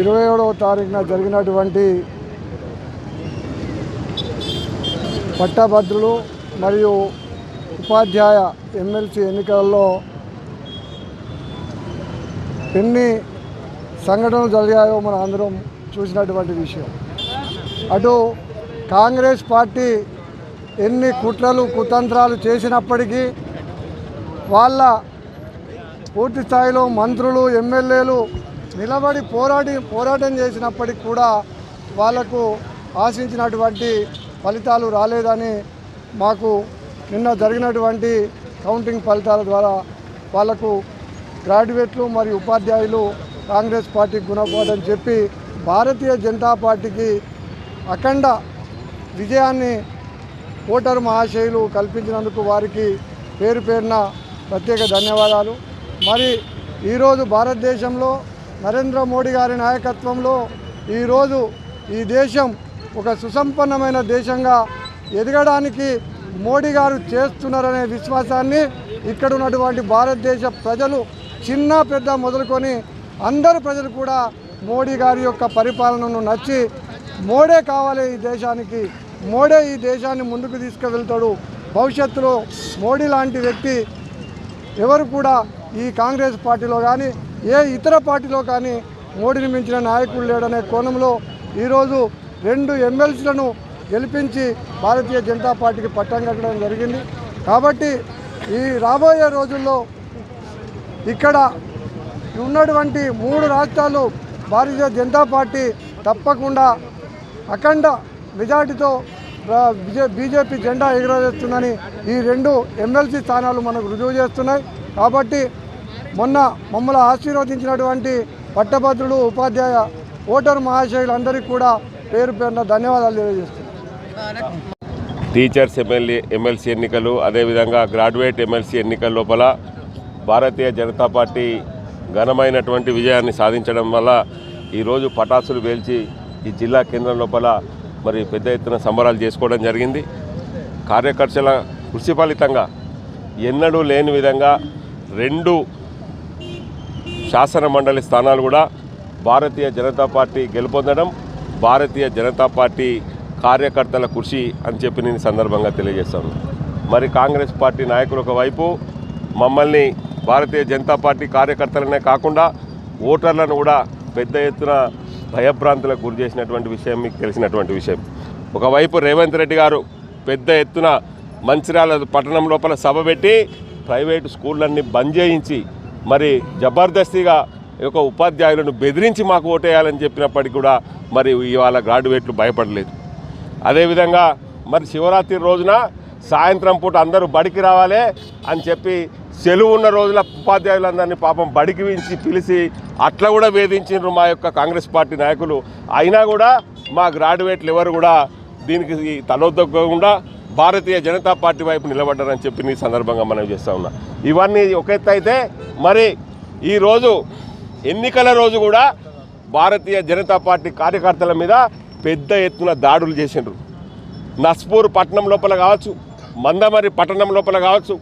ఇరవై ఏడవ తారీఖున జరిగినటువంటి పట్టభద్రులు మరియు ఉపాధ్యాయ ఎమ్మెల్సీ ఎన్నికల్లో ఎన్ని సంఘటనలు జరిగాయో మన అందరం చూసినటువంటి విషయం. అటు కాంగ్రెస్ పార్టీ ఎన్ని కుట్రలు కుతంత్రాలు చేసినప్పటికీ వాళ్ళ పూర్తి స్థాయిలో మంత్రులు ఎమ్మెల్యేలు నిలబడి పోరాడి పోరాటం చేసినప్పటికి కూడా వాళ్ళకు ఆశించినటువంటి ఫలితాలు రాలేదని మాకు నిన్న జరిగినటువంటి కౌంటింగ్ ఫలితాల ద్వారా వాళ్ళకు గ్రాడ్యుయేట్లు మరియు ఉపాధ్యాయులు కాంగ్రెస్ పార్టీకి గుణపోదని చెప్పి భారతీయ జనతా పార్టీకి అఖండ విజయాన్ని ఓటరు మహాశయులు కల్పించినందుకు వారికి పేరు పేరున ప్రత్యేక ధన్యవాదాలు. మరి ఈరోజు భారతదేశంలో నరేంద్ర మోడీ గారి నాయకత్వంలో ఈరోజు ఈ దేశం ఒక సుసంపన్నమైన దేశంగా ఎదగడానికి మోడీ గారు చేస్తున్నారనే విశ్వాసాన్ని ఇక్కడ ఉన్నటువంటి భారతదేశ ప్రజలు చిన్న పెద్ద మొదలుకొని అందరు ప్రజలు కూడా మోడీ గారి యొక్క పరిపాలనను నచ్చి మోడే కావాలి ఈ దేశానికి మోడే ఈ దేశాన్ని ముందుకు తీసుకువెళ్తాడు భవిష్యత్తులో మోడీ లాంటి వ్యక్తి ఎవరు కూడా ఈ కాంగ్రెస్ పార్టీలో కానీ ఏ ఇతర పార్టీలో కానీ మోడీని మించిన నాయకుడు లేడనే కోణంలో ఈరోజు రెండు ఎమ్మెల్సీలను గెలిపించి భారతీయ జనతా పార్టీకి పట్టం కట్టడం జరిగింది. కాబట్టి ఈ రాబోయే రోజుల్లో ఇక్కడ ఉన్నటువంటి మూడు రాష్ట్రాలు భారతీయ జనతా పార్టీ తప్పకుండా అఖండ మెజార్టీతో బీజేపీ జెండా ఎగురవేస్తుందని ఈ రెండు ఎమ్మెల్సీ స్థానాలు మనకు రుజువు చేస్తున్నాయి. కాబట్టి మొన్న మమ్మల్ని ఆశీర్వదించినటువంటి పట్టభద్రులు ఉపాధ్యాయ ఓటరు మహాశయులందరికీ కూడా పేరు పేరున ధన్యవాదాలు తెలియజేస్తున్నాను టీచర్స్ ఎమ్మెల్యే ఎమ్మెల్సీ ఎన్నికలు అదేవిధంగా గ్రాడ్యుయేట్ ఎమ్మెల్సీ ఎన్నికల లోపల భారతీయ జనతా పార్టీ ఘనమైనటువంటి విజయాన్ని సాధించడం వల్ల ఈరోజు పటాసులు పేల్చి ఈ జిల్లా కేంద్రం లోపల మరి పెద్ద ఎత్తున సంబరాలు చేసుకోవడం జరిగింది. కార్యకర్తల కృషి ఫలితంగా ఎన్నడూ లేని విధంగా రెండు శాసన మండలి స్థానాలు కూడా భారతీయ జనతా పార్టీ గెలుపొందడం భారతీయ జనతా పార్టీ కార్యకర్తల కృషి అని చెప్పి నేను సందర్భంగా తెలియజేస్తాను. మరి కాంగ్రెస్ పార్టీ నాయకులు ఒకవైపు మమ్మల్ని భారతీయ జనతా పార్టీ కార్యకర్తలనే కాకుండా ఓటర్లను కూడా పెద్ద ఎత్తున భయభ్రాంతులకు గురి చేసినటువంటి విషయం మీకు తెలిసినటువంటి విషయం. ఒకవైపు రేవంత్ రెడ్డి గారు పెద్ద ఎత్తున మంచిర్యాల పట్టణం లోపల సభ పెట్టి ప్రైవేటు స్కూళ్ళన్నీ బంద్ చేయించి మరి జబర్దస్తిగా యొక్క ఉపాధ్యాయులను బెదిరించి మాకు ఓటేయాలని చెప్పినప్పటికీ కూడా మరి ఇవాళ గ్రాడ్యుయేట్లు భయపడలేదు. అదేవిధంగా మరి శివరాత్రి రోజున సాయంత్రం పూట అందరూ బడికి రావాలి అని చెప్పి సెలవు ఉన్న రోజుల ఉపాధ్యాయులందరినీ పాపం బడికి వించి పిలిచి అట్లా కూడా వేధించారు మా యొక్క కాంగ్రెస్ పార్టీ నాయకులు. అయినా కూడా మా గ్రాడ్యుయేట్లు ఎవరు కూడా దీనికి తలొద్దకుండా భారతీయ జనతా పార్టీ వైపు నిలబడ్డారని చెప్పి సందర్భంగా మనం చేస్తూ ఉన్నా. ఇవన్నీ ఒక ఎత్తు అయితే మరి ఈరోజు ఎన్నికల రోజు కూడా భారతీయ జనతా పార్టీ కార్యకర్తల మీద పెద్ద ఎత్తున దాడులు చేసిండ్రు. నస్పూర్ పట్టణం లోపల కావచ్చు మందమరి పట్టణం లోపల కావచ్చు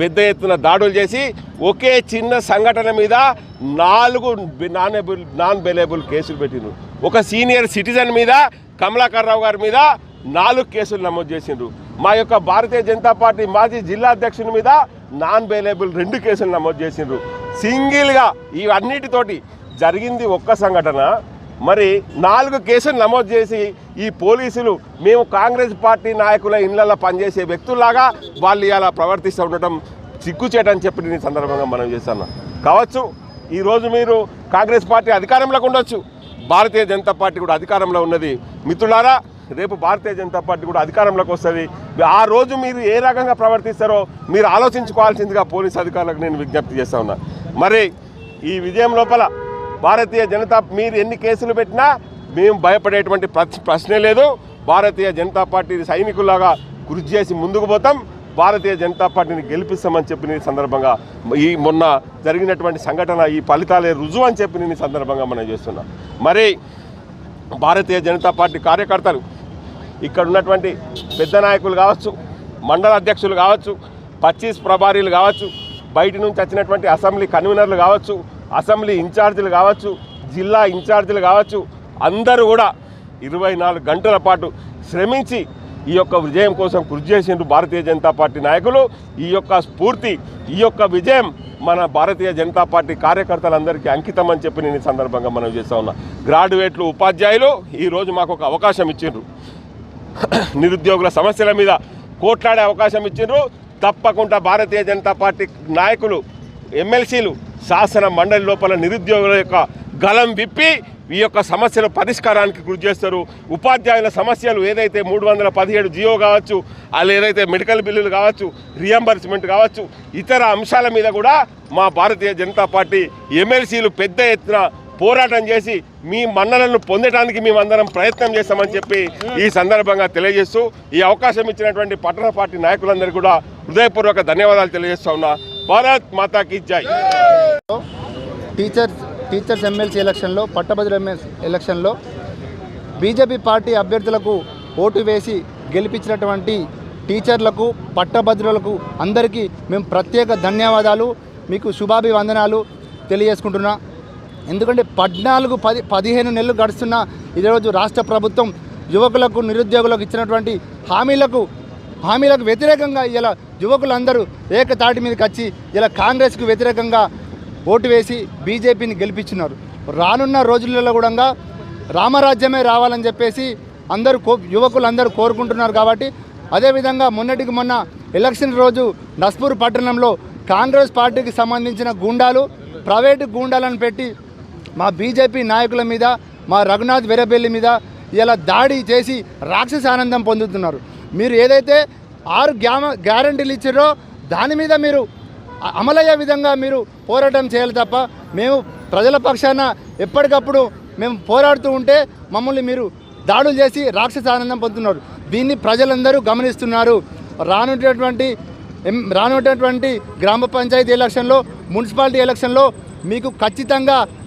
పెద్ద ఎత్తున దాడులు చేసి ఒకే చిన్న సంఘటన మీద నాలుగు నాన్ నాన్ బెలేబుల్ కేసులు పెట్టిండ్రు. ఒక సీనియర్ సిటిజన్ మీద కమలాకర్ రావు గారి మీద నాలుగు కేసులు నమోదు చేసిండ్రు. మా యొక్క భారతీయ జనతా పార్టీ మాజీ జిల్లా అధ్యక్షుని మీద నాన్ బెయిలబుల్ రెండు కేసులు నమోదు చేసిండ్రు. సింగిల్గా ఇవన్నిటితోటి జరిగింది ఒక్క సంఘటన. మరి నాలుగు కేసులు నమోదు చేసి ఈ పోలీసులు మేము కాంగ్రెస్ పార్టీ నాయకుల ఇళ్ళలో పనిచేసే వ్యక్తుల్లాగా వాళ్ళు ఇలా ప్రవర్తిస్తూ ఉండటం సిగ్గుచేటని చెప్పి నేను సందర్భంగా మనం చేస్తాను. కావచ్చు ఈరోజు మీరు కాంగ్రెస్ పార్టీ అధికారంలోకి ఉండొచ్చు. భారతీయ జనతా పార్టీ కూడా అధికారంలో ఉన్నది. మిత్రులారా రేపు భారతీయ జనతా పార్టీ కూడా అధికారంలోకి వస్తుంది. ఆ రోజు మీరు ఏ రకంగా ప్రవర్తిస్తారో మీరు ఆలోచించుకోవాల్సిందిగా పోలీస్ అధికారులకు నేను విజ్ఞప్తి చేస్తా ఉన్నా. మరి ఈ విజయం లోపల భారతీయ జనతా మీరు ఎన్ని కేసులు పెట్టినా మేము భయపడేటువంటి ప్రశ్నే లేదు. భారతీయ జనతా పార్టీ సైనికుల్లాగా కృషి చేసి ముందుకు పోతాం. భారతీయ జనతా పార్టీని గెలిపిస్తామని చెప్పిన సందర్భంగా ఈ మొన్న జరిగినటువంటి సంఘటన ఈ ఫలితాలే రుజువు అని చెప్పి సందర్భంగా మనం చేస్తున్నాం. మరి భారతీయ జనతా పార్టీ కార్యకర్తలు ఇక్కడ ఉన్నటువంటి పెద్ద నాయకులు కావచ్చు మండల అధ్యక్షులు కావచ్చు పచ్చీస్ ప్రభారీలు కావచ్చు బయట నుంచి వచ్చినటువంటి అసెంబ్లీ కన్వీనర్లు కావచ్చు అసెంబ్లీ ఇన్ఛార్జీలు కావచ్చు జిల్లా ఇన్ఛార్జీలు కావచ్చు అందరూ కూడా ఇరవై నాలుగు గంటల పాటు శ్రమించి ఈ యొక్క విజయం కోసం కృషి చేసిండ్రు భారతీయ జనతా పార్టీ నాయకులు. ఈ యొక్క స్ఫూర్తి ఈ యొక్క విజయం మన భారతీయ జనతా పార్టీ కార్యకర్తలందరికీ అంకితం అని చెప్పి నేను ఈ సందర్భంగా మనం చేస్తా ఉన్నా. గ్రాడ్యుయేట్లు ఉపాధ్యాయులు ఈరోజు మాకు ఒక అవకాశం ఇచ్చిండ్రు. నిరుద్యోగుల సమస్యల మీద కోట్లాడే అవకాశం ఇచ్చిండ్రు. తప్పకుండా భారతీయ జనతా పార్టీ నాయకులు ఎమ్మెల్సీలు శాసన మండలి లోపల నిరుద్యోగుల యొక్క గలం విప్పి ఈ యొక్క సమస్యల పరిష్కారానికి కృషి చేస్తారు. ఉపాధ్యాయుల సమస్యలు ఏదైతే మూడు వందల పదిహేడు జియో కావచ్చు వాళ్ళు ఏదైతే మెడికల్ బిల్లులు కావచ్చు రియంబర్స్మెంట్ కావచ్చు ఇతర అంశాల మీద కూడా మా భారతీయ జనతా పార్టీ ఎమ్మెల్సీలు పెద్ద ఎత్తున పోరాటం చేసి మీ మన్నలను పొందడానికి మేమందరం ప్రయత్నం చేస్తామని చెప్పి ఈ సందర్భంగా తెలియజేస్తూ ఈ అవకాశం ఇచ్చినటువంటి పట్టణ పార్టీ నాయకులందరికీ కూడా హృదయపూర్వక ధన్యవాదాలు తెలియజేస్తా ఉన్నా. భారత్ మాతాకి జై. టీచర్స్ టీచర్స్ ఎమ్మెల్సీ ఎలక్షన్లో పట్టభద్రుల ఎమ్మెల్సీ ఎలక్షన్లో బీజేపీ పార్టీ అభ్యర్థులకు ఓటు వేసి గెలిపించినటువంటి టీచర్లకు పట్టభద్రులకు అందరికీ మేము ప్రత్యేక ధన్యవాదాలు. మీకు శుభాభివందనాలు తెలియజేసుకుంటున్నా. ఎందుకంటే పద్నాలుగు పది పదిహేను నెలలు గడుస్తున్న ఈరోజు రాష్ట్ర ప్రభుత్వం యువకులకు నిరుద్యోగులకు ఇచ్చినటువంటి హామీలకు హామీలకు వ్యతిరేకంగా ఇలా యువకులందరూ ఏకతాటి మీదకి వచ్చి ఇలా కాంగ్రెస్కు వ్యతిరేకంగా ఓటు వేసి బీజేపీని గెలిపించున్నారు రానున్న రోజులలో కూడా రామరాజ్యమే రావాలని చెప్పేసి అందరూ కో యువకులందరూ కోరుకుంటున్నారు కాబట్టి అదేవిధంగా మొన్నటికి మొన్న ఎలక్షన్ రోజు నస్పూర్ పట్టణంలో కాంగ్రెస్ పార్టీకి సంబంధించిన గూండాలు ప్రైవేటు గూండాలను పెట్టి మా బీజేపీ నాయకుల మీద మా రఘునాథ్ వెరబెల్లి మీద ఇలా దాడి చేసి రాక్షస ఆనందం పొందుతున్నారు. మీరు ఏదైతే ఆరు గ్యామ గ్యారంటీలు ఇచ్చారో దాని మీద మీరు అమలయ్యే విధంగా మీరు పోరాటం చేయాలి తప్ప మేము ప్రజల పక్షాన ఎప్పటికప్పుడు మేము పోరాడుతూ ఉంటే మమ్మల్ని మీరు దాడులు చేసి రాక్షస ఆనందం పొందుతున్నారు. దీన్ని ప్రజలందరూ గమనిస్తున్నారు. రానున్నటువంటి రానుటటువంటి రానున్నటువంటి గ్రామ పంచాయతీ ఎలక్షన్లో మున్సిపాలిటీ ఎలక్షన్లో మీకు ఖచ్చితంగా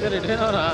சரி டேனோரா